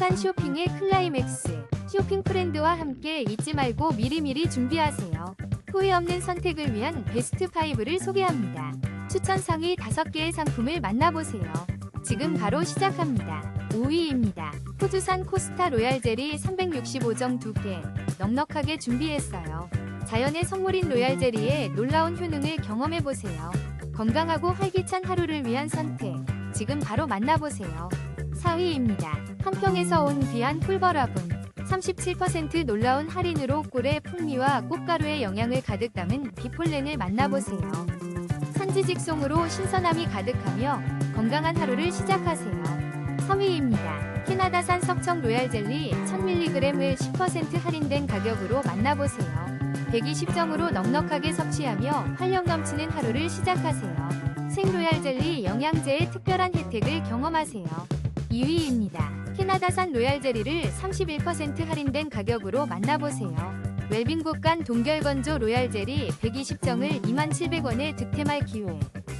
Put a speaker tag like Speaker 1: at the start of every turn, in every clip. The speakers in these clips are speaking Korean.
Speaker 1: 행복한 쇼핑의 클라이맥스. 쇼핑 프렌드와 함께 잊지 말고 미리미리 준비하세요. 후회 없는 선택을 위한 베스트 5를 소개합니다. 추천 상위 5개의 상품을 만나보세요. 지금 바로 시작합니다. 5위입니다. 호주산 코스타 로얄 젤리 365정 2개 넉넉하게 준비했어요. 자연의 선물인 로얄 젤리의 놀라운 효능을 경험해보세요. 건강하고 활기찬 하루를 위한 선택. 지금 바로 만나보세요. 4위입니다. 한평에서 온 귀한 꿀버라분. 37% 놀라운 할인으로 꿀의 풍미와 꽃가루의 영양을 가득 담은 비폴렌을 만나보세요. 산지 직송으로 신선함이 가득하며 건강한 하루를 시작하세요. 3위입니다. 캐나다산 석청 로얄 젤리 1000mg을 10% 할인된 가격으로 만나보세요. 120정으로 넉넉하게 섭취하며 활력 넘치는 하루를 시작하세요. 생로얄 젤리 영양제의 특별한 혜택을 경험하세요. 2위입니다. 캐나다산 로얄 젤리를 31% 할인된 가격으로 만나보세요. 웰빙 곳간 동결건조 로얄 젤리 120정을 2700원에 득템할 기회.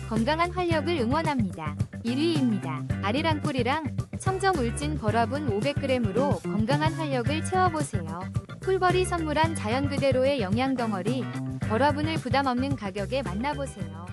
Speaker 1: 건강한 활력을 응원합니다. 1위입니다. 아리랑 꿀이랑 청정 울진 버라분 500g으로 건강한 활력을 채워보세요. 꿀벌이 선물한 자연 그대로의 영양 덩어리 버라분을 부담 없는 가격에 만나보세요.